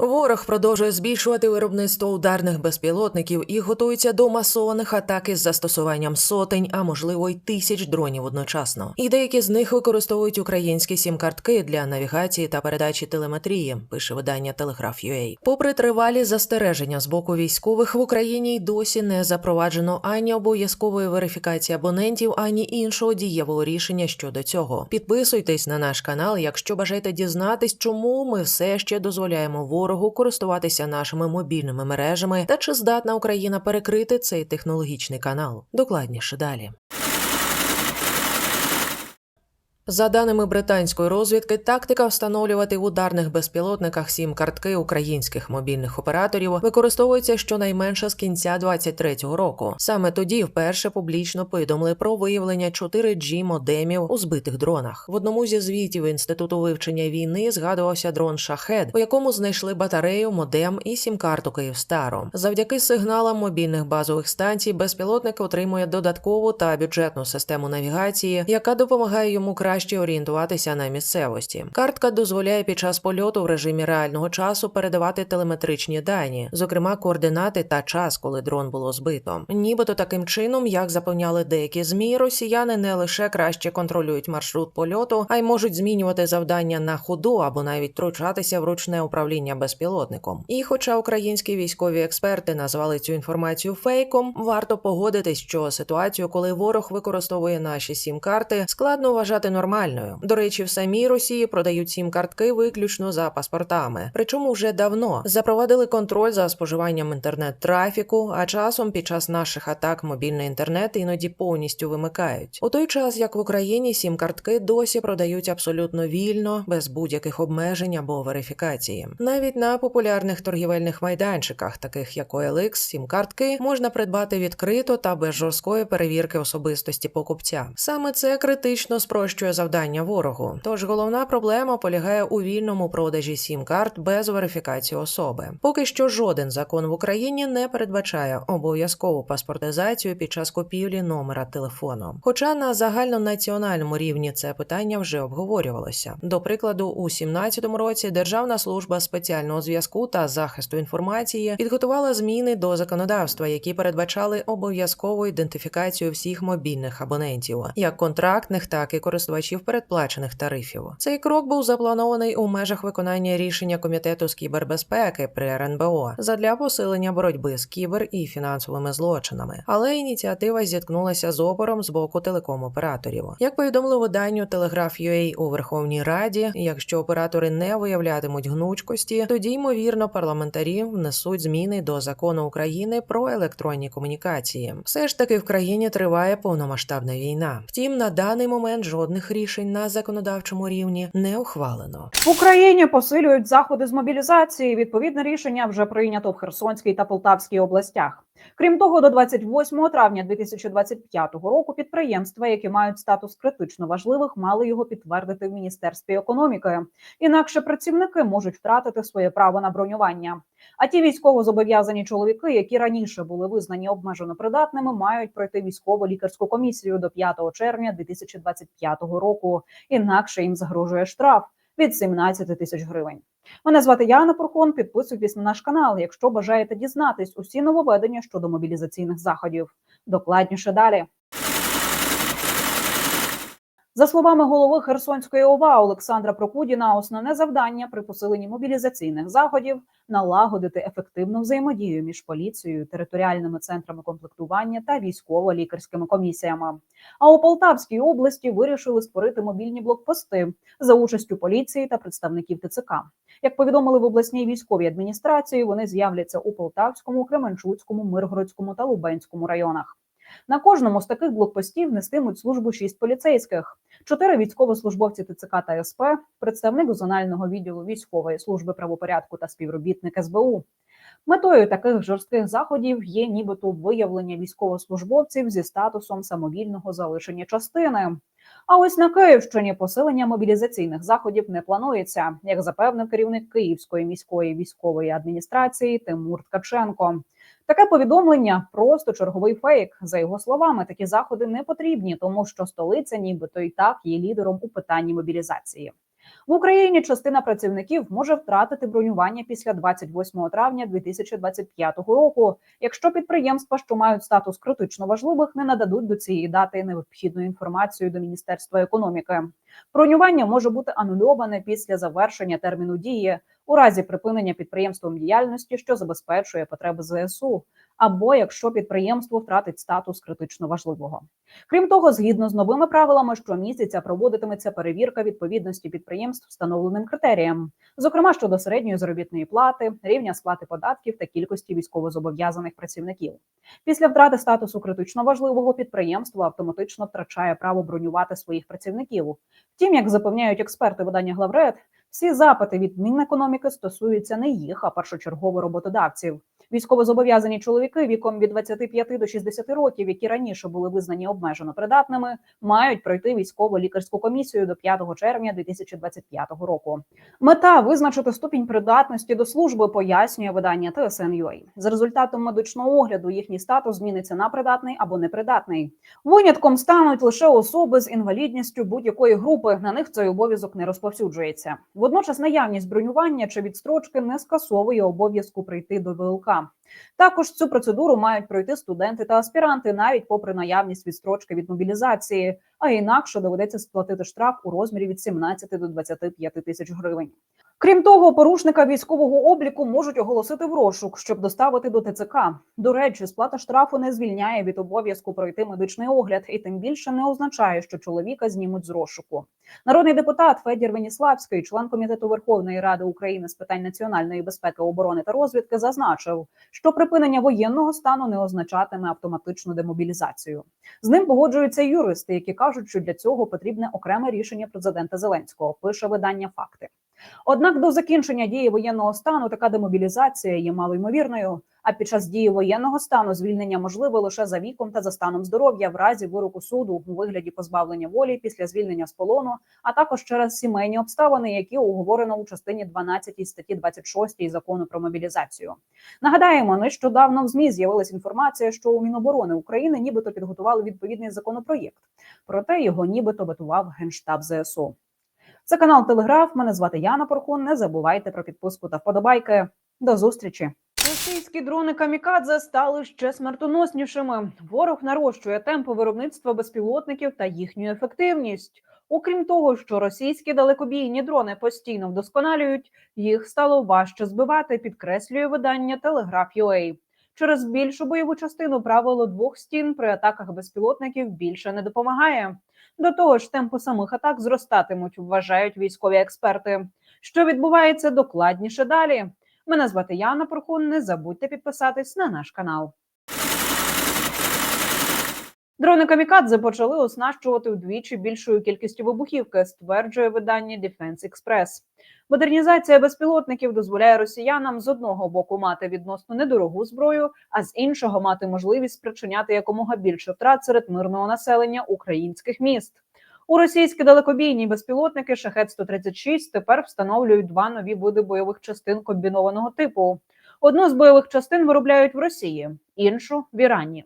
Ворог продовжує збільшувати виробництво ударних безпілотників і готується до масованих атак із застосуванням сотень, а можливо й тисяч дронів одночасно. І деякі з них використовують українські сім-картки для навігації та передачі телеметрії. Пише видання Telegraph.ua. Попри тривалі застереження з боку військових в Україні й досі не запроваджено ані обов'язкової верифікації абонентів, ані іншого дієвого рішення щодо цього. Підписуйтесь на наш канал, якщо бажаєте дізнатись, чому ми все ще дозволяємо ворогу користуватися нашими мобільними мережами та чи здатна Україна перекрити цей технологічний канал. Докладніше далі. За даними британської розвідки, тактика встановлювати в ударних безпілотниках сім картки українських мобільних операторів використовується щонайменше з кінця 23-го року. Саме тоді вперше публічно повідомили про виявлення 4G модемів у збитих дронах. В одному зі звітів інституту вивчення війни згадувався дрон Шахед, у якому знайшли батарею, модем і сім-карту Київстару. Завдяки сигналам мобільних базових станцій безпілотник отримує додаткову та бюджетну систему навігації, яка допомагає йому краще орієнтуватися на місцевості. Картка дозволяє під час польоту в режимі реального часу передавати телеметричні дані, зокрема координати та час, коли дрон було збито. Нібито таким чином, як запевняли деякі змі, росіяни не лише краще контролюють маршрут польоту, а й можуть змінювати завдання на ходу або навіть втручатися в ручне управління безпілотником. І, хоча українські військові експерти назвали цю інформацію фейком, варто погодитись, що ситуацію, коли ворог використовує наші сім-карти, складно вважати нормальною. До речі, в самій Росії продають сім картки виключно за паспортами. Причому вже давно запровадили контроль за споживанням інтернет-трафіку, а часом під час наших атак мобільний інтернет іноді повністю вимикають. У той час як в Україні сім картки досі продають абсолютно вільно, без будь-яких обмежень або верифікації. Навіть на популярних торгівельних майданчиках, таких як OLX, сім картки можна придбати відкрито та без жорсткої перевірки особистості покупця. Саме це критично спрощує завдання ворогу. Тож головна проблема полягає у вільному продажі сім карт без верифікації особи. Поки що жоден закон в Україні не передбачає обов'язкову паспортизацію під час купівлі номера телефону. Хоча на загальнонаціональному рівні це питання вже обговорювалося. До прикладу, у 2017 році Державна служба спеціального зв'язку та захисту інформації підготувала зміни до законодавства, які передбачали обов'язкову ідентифікацію всіх мобільних абонентів, як контрактних, так і користувачів передплачених тарифів. Цей крок був запланований у межах виконання рішення комітету з кібербезпеки при РНБО задля посилення боротьби з кібер і фінансовими злочинами. Але ініціатива зіткнулася з опором з боку телеком-операторів. Як повідомили виданню Telegraph.ua у Верховній Раді, якщо оператори не виявлятимуть гнучкості, тоді ймовірно парламентарі внесуть зміни до закону України про електронні комунікації. Все ж таки в країні триває повномасштабна війна. Втім, на даний момент жодних рішень на законодавчому рівні не ухвалено. В Україні посилюють заходи з мобілізації. Відповідне рішення вже прийнято в Херсонській та Полтавській областях. Крім того, до 28 травня 2025 року підприємства, які мають статус критично важливих, мали його підтвердити в міністерстві економіки. Інакше працівники можуть втратити своє право на бронювання. А ті військово зобов'язані чоловіки, які раніше були визнані обмежено придатними, мають пройти військово лікарську комісію до 5 червня 2025 року. Інакше їм загрожує штраф від 17 тисяч гривень. Мене звати Яна Порхон. Підписуйтесь на наш канал, якщо бажаєте дізнатись усі нововведення щодо мобілізаційних заходів. Докладніше далі. За словами голови Херсонської ОВА Олександра Прокудіна, основне завдання при посиленні мобілізаційних заходів налагодити ефективну взаємодію між поліцією, територіальними центрами комплектування та військово-лікарськими комісіями. А у Полтавській області вирішили створити мобільні блокпости за участю поліції та представників ТЦК. Як повідомили в обласній військовій адміністрації, вони з'являться у Полтавському, Кременчуцькому, Миргородському та Лубенському районах. На кожному з таких блокпостів нестимуть службу шість поліцейських, чотири військовослужбовці ТЦК та СП, представник зонального відділу військової служби правопорядку та співробітник СБУ. Метою таких жорстких заходів є нібито виявлення військовослужбовців зі статусом самовільного залишення частини. А ось на Київщині посилення мобілізаційних заходів не планується, як запевнив керівник Київської міської військової адміністрації Тимур Ткаченко. Таке повідомлення просто черговий фейк. За його словами, такі заходи не потрібні, тому що столиця, нібито і так є лідером у питанні мобілізації. В Україні частина працівників може втратити бронювання після 28 травня 2025 року, якщо підприємства, що мають статус критично важливих, не нададуть до цієї дати необхідну інформацію до Міністерства економіки. Бронювання може бути анульоване після завершення терміну дії у разі припинення підприємством діяльності, що забезпечує потреби ЗСУ, або якщо підприємство втратить статус критично важливого. Крім того, згідно з новими правилами, щомісяця проводитиметься перевірка відповідності підприємств встановленим критеріям, зокрема щодо середньої заробітної плати, рівня сплати податків та кількості військовозобов'язаних працівників. Після втрати статусу критично важливого підприємство автоматично втрачає право бронювати своїх працівників. Втім, як запевняють експерти видання Главред, всі запити від Мінекономіки стосуються не їх, а першочергово роботодавців. Військовозобов'язані чоловіки віком від 25 до 60 років, які раніше були визнані обмежено придатними, мають пройти військово-лікарську комісію до 5 червня 2025 року. Мета визначити ступінь придатності до служби, пояснює видання TSN.ua. За результатом медичного огляду їхній статус зміниться на придатний або непридатний. Винятком стануть лише особи з інвалідністю будь-якої групи. На них цей обов'язок не розповсюджується. Водночас наявність бронювання чи відстрочки не скасовує обов'язку прийти до ВЛК. Також цю процедуру мають пройти студенти та аспіранти, навіть попри наявність відстрочки від мобілізації, а інакше доведеться сплатити штраф у розмірі від 17 до 25 тисяч гривень. Крім того, порушника військового обліку можуть оголосити в розшук, щоб доставити до ТЦК. До речі, сплата штрафу не звільняє від обов'язку пройти медичний огляд, і тим більше не означає, що чоловіка знімуть з розшуку. Народний депутат Федір Веніславський, член комітету Верховної Ради України з питань національної безпеки, оборони та розвідки, зазначив, що припинення воєнного стану не означатиме автоматичну демобілізацію. З ним погоджуються юристи, які кажуть, що для цього потрібне окреме рішення президента Зеленського. Пише видання факти. Однак до закінчення дії воєнного стану така демобілізація є малоймовірною. А під час дії воєнного стану звільнення можливе лише за віком та за станом здоров'я в разі вироку суду у вигляді позбавлення волі після звільнення з полону, а також через сімейні обставини, які оговорено у частині 12 статті 26 закону про мобілізацію. Нагадаємо, нещодавно в змі з'явилася інформація, що у Міноборони України нібито підготували відповідний законопроєкт, проте його нібито ветував генштаб ЗСУ. Це канал Телеграф. Мене звати Яна Порхун. Не забувайте про підписку та вподобайки. До зустрічі. Російські дрони камікадзе стали ще смертоноснішими. Ворог нарощує темпи виробництва безпілотників та їхню ефективність. Окрім того, що російські далекобійні дрони постійно вдосконалюють, їх стало важче збивати, підкреслює видання Telegraph.ua. Через більшу бойову частину правило двох стін при атаках безпілотників більше не допомагає. До того ж, темпи самих атак зростатимуть, вважають військові експерти. Що відбувається докладніше далі? Мене звати Яна Прохун. Не забудьте підписатись на наш канал. Дрони камікадзе почали оснащувати вдвічі більшою кількістю вибухівки, стверджує видання Defense Express. Модернізація безпілотників дозволяє росіянам з одного боку мати відносно недорогу зброю, а з іншого мати можливість спричиняти якомога більше втрат серед мирного населення українських міст. У російські далекобійні безпілотники шахет 136 тепер встановлюють два нові види бойових частин комбінованого типу. Одну з бойових частин виробляють в Росії, іншу в Ірані.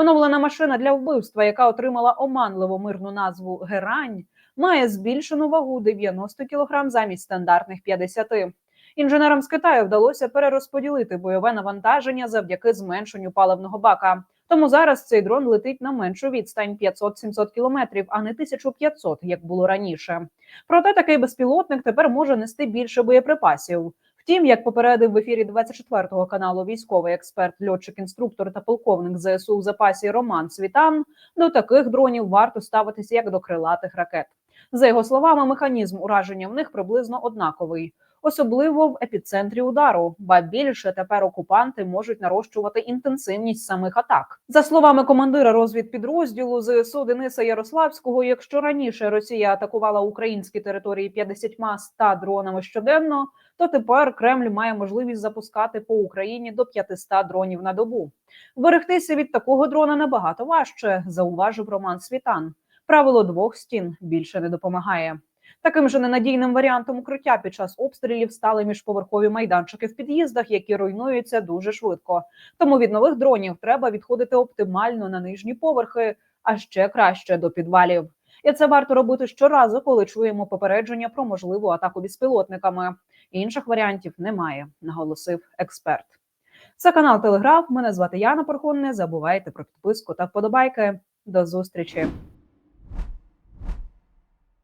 Оновлена машина для вбивства, яка отримала оманливу мирну назву Герань, має збільшену вагу 90 кг замість стандартних 50. Інженерам з Китаю вдалося перерозподілити бойове навантаження завдяки зменшенню паливного бака. Тому зараз цей дрон летить на меншу відстань 500-700 кілометрів, а не 1500, як було раніше. Проте такий безпілотник тепер може нести більше боєприпасів. Втім, як попередив в ефірі 24-го каналу військовий експерт, льотчик, інструктор та полковник ЗСУ в запасі Роман Світан, до таких дронів варто ставитися як до крилатих ракет. За його словами, механізм ураження в них приблизно однаковий, особливо в епіцентрі удару. Ба більше тепер окупанти можуть нарощувати інтенсивність самих атак. За словами командира розвідпідрозділу ЗСУ Дениса Ярославського, якщо раніше Росія атакувала українські території 50-100 дронами щоденно, то тепер Кремль має можливість запускати по Україні до 500 дронів на добу. Берегтися від такого дрона набагато важче, зауважив Роман Світан. Правило двох стін більше не допомагає. Таким же ненадійним варіантом укриття під час обстрілів стали міжповерхові майданчики в під'їздах, які руйнуються дуже швидко. Тому від нових дронів треба відходити оптимально на нижні поверхи, а ще краще до підвалів. І це варто робити щоразу, коли чуємо попередження про можливу атаку безпілотниками. Інших варіантів немає, наголосив експерт. Це канал Телеграф. Мене звати Яна Порхун. Не забувайте про підписку та вподобайки. До зустрічі.